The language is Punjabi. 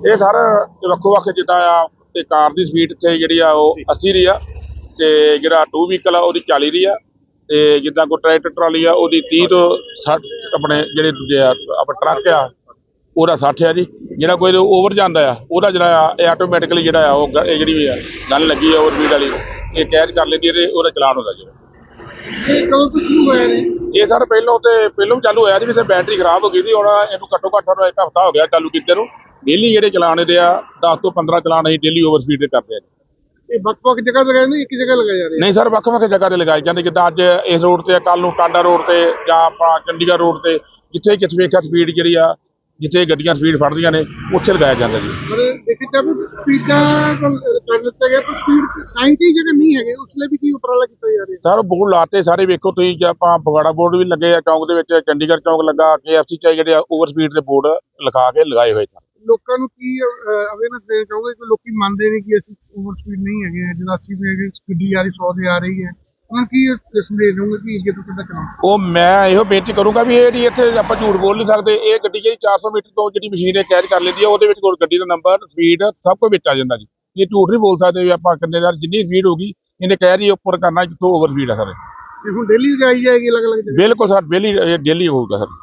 ਇਹ ਸਰ ਵੱਖੋ ਵੱਖ ਜਿੱਦਾਂ ਆ ਤੇ ਕਾਰ ਦੀ ਸਪੀਡ ਤੇ ਜਿਹੜੀ ਆ ਉਹ 80 ਦੀ ਆ ਤੇ ਜਿਹੜਾ 2 ਵਹੀਕਲ ਆ ਉਹਦੀ 40 ਦੀ ਆ ਤੇ ਜਿੱਦਾਂ ਕੋਈ ਟਰੈਕਟਰ ਟਰਾਲੀ ਆ ਉਹਦੀ 30 ਤੋਂ 60 ਆਪਣੇ ਜਿਹੜੇ ਦੂਜੇ ਆ ਆਪਣਾ ਟਰੱਕ ਆ ਉਹਦਾ 60 ਆ ਜੀ। ਜਿਹੜਾ ਕੋਈ ਓਵਰ ਜਾਂਦਾ ਆ ਉਹਦਾ ਜਿਹੜਾ ਆ ਇਹ ਆਟੋਮੈਟਿਕਲੀ ਜਿਹੜਾ ਆ ਉਹ ਇਹ ਜਿਹੜੀ ਆ ਗੱਲ ਲੱਗੀ ਆ ਓਵਰ ਸਪੀਡ ਵਾਲੀ। ਇਹ ਕੈਚ ਕਰ ਲੈਂਦੀ ਤੇ ਉਹਦਾ ਚਲਾਨ ਹੁੰਦਾ ਜੀ। ਇਹ ਕਦੋਂ ਤੋਂ ਸ਼ੁਰੂ ਹੋਇਆ ਨੇ ਇਹ ਸਰ ਪਹਿਲੋਂ ਤੇ ਪਹਿਲੋਂ ਚਾਲੂ ਹੋਇਆ ਸੀ ਵੀ ਤੇ ਬੈਟਰੀ ਖਰਾਬ ਹੋ ਗਈ ਸੀ ਹੁਣ ਇਹਨੂੰ ਘੱਟੋ ਘੱਟ ਸਾਨੂੰ ਇੱਕ ਹਫਤਾ ਹੋ ਗਿਆ ਚਾਲੂ ਕੀਤੇ ਨੂੰ। ਡੇਲੀ ਜਿਹੜੇ ਚਲਾਣ ਇਹਦੇ ਆ 10 ਤੋਂ 15 ਚਲਾਣ ਅਸੀਂ ਡੇਲੀ ਓਵਰ ਸਪੀਡ ਤੇ ਕਰਦੇ ਆ ਇਹ ਵੱਖ ਵੱਖ ਜਗ੍ਹਾ ਲਗਾਏ ਨੇ ਇੱਕ ਜਗ੍ਹਾ ਲਗਾਏ ਜਾ ਰਹੇ ਨਹੀਂ ਸਰ ਵੱਖ ਵੱਖ ਜਗ੍ਹਾ ਤੇ ਲਗਾਏ ਜਾਂਦੇ ਜਿੱਦਾਂ ਅੱਜ ਇਸ ਰੋਡ ਤੇ ਕੱਲ ਨੂੰ ਟਾਂਡਾ ਰੋਡ ਤੇ ਜਾਂ ਆਪਾਂ ਚੰਡੀਗੜ੍ਹ ਰੋਡ ਤੇ ਜਿੱਥੇ ਕਿਤੇ ਵੇਖਿਆ ਸਪੀਡ ਜਿਹੜੀ ਆ ਜਿੱਥੇ ਗੱਡੀਆਂ ਸਪੀਡ ਫੜਦੀਆਂ ਨੇ ਉੱਥੇ ਲਗਾਇਆ ਜਾਂਦਾ ਜੀ। ਪਰ ਦੇਖੀ ਤਾਂ ਸਪੀਡਾਂ ਤਾਂ ਕਰ ਦਿੱਤਾ ਗਿਆ ਪਰ ਸਪੀਡ ਸਾਈਨ ਦੀ ਜਗ੍ਹਾ ਨਹੀਂ ਹੈਗੇ ਉਸ ਲਈ ਵੀ ਕੀ ਉਪਰਾਲਾ ਕੀਤਾ ਜਾ ਰਿਹਾ? ਸਰ ਬੋਰਡ ਲਾਤੇ ਸਾਰੇ ਵੇਖੋ ਤੁਸੀਂ ਜੇ ਆਪਾਂ ਫਗਵਾੜਾ ਬੋਰਡ ਵੀ ਲੱਗੇ ਆ ਚੌਂਕ ਦੇ ਵਿੱਚ ਚੰਡੀਗੜ੍ਹ ਚੌਂਕ ਲੱਗਾ KFC ਚ ਜਿਹੜੇ ਓਵਰ ਸਪੀਡ ਦੇ ਬੋਰਡ ਲਿਖਾ ਕੇ ਲਗਾਏ ਹੋਏ ਸਨ। ਲੋਕਾਂ ਨੂੰ ਕੀ ਅਵੇਅਰਨੈਸ ਦੇਣਾ ਚਾਹੋਗੇ ਕਿ ਲੋਕੀ ਮੰਨਦੇ ਨੇ ਕਿ ਅਸੀਂ ਓਵਰ ਸਪੀਡ ਨਹੀਂ ਹੈਗੇ ਜਦੋਂ 80 ਦੇ ਗੱਡੀ ਆ ਰਹੀ 100 ਦੇ ਆ ਰਹੀ ਹੈ ਉਹਨਾਂ ਕੀ ਸੰਦੇਸ਼ ਦਊਂਗੇ ਕਿ ਅੱਗੇ ਤੋਂ ਕਿੱਦਾਂ ਚਲਾਉਣਾ ਉਹ ਮੈਂ ਇਹੋ ਬੇਨਤੀ ਕਰੂੰਗਾ ਵੀ ਇਹ ਜਿਹੜੀ ਇੱਥੇ ਆਪਾਂ ਝੂਠ ਬੋਲ ਨਹੀਂ ਸਕਦੇ ਇਹ ਗੱਡੀ ਜਿਹੜੀ 400 ਮੀਟਰ ਤੋਂ ਜਿਹੜੀ ਮਸ਼ੀਨ ਇਹ ਕੈਚ ਕਰ ਲੈਂਦੀ ਹੈ ਉਹਦੇ ਵਿੱਚ ਗੱਡੀ ਦਾ ਨੰਬਰ ਸਪੀਡ ਸਭ ਕੁਝ ਵਿੱਚ ਆ ਜਾਂਦਾ ਜੀ। ਇਹ ਝੂਠ ਨਹੀਂ ਬੋਲ ਸਕਦੇ ਵੀ ਆਪਾਂ ਕਿੰਨੇ ਦਾ ਜਿੰਨੀ ਸਪੀਡ ਹੋਗੀ ਇਹਨੇ ਕਹਿ ਰਹੀ ਉੱਪਰ ਕਰਨਾ ਜਿੱਥੋਂ ਓਵਰ ਸਪੀਡ ਆ ਸਰ। ਇਹ ਹੁਣ ਡੇਲੀ ਲਗਾਈ ਜਾਏਗੀ ਅਲੱਗ ਅਲੱਗ ਬਿਲਕੁਲ ਸਰ ਡੇਲੀ ਡੇਲੀ ਹੋਊਗਾ ਸਰ।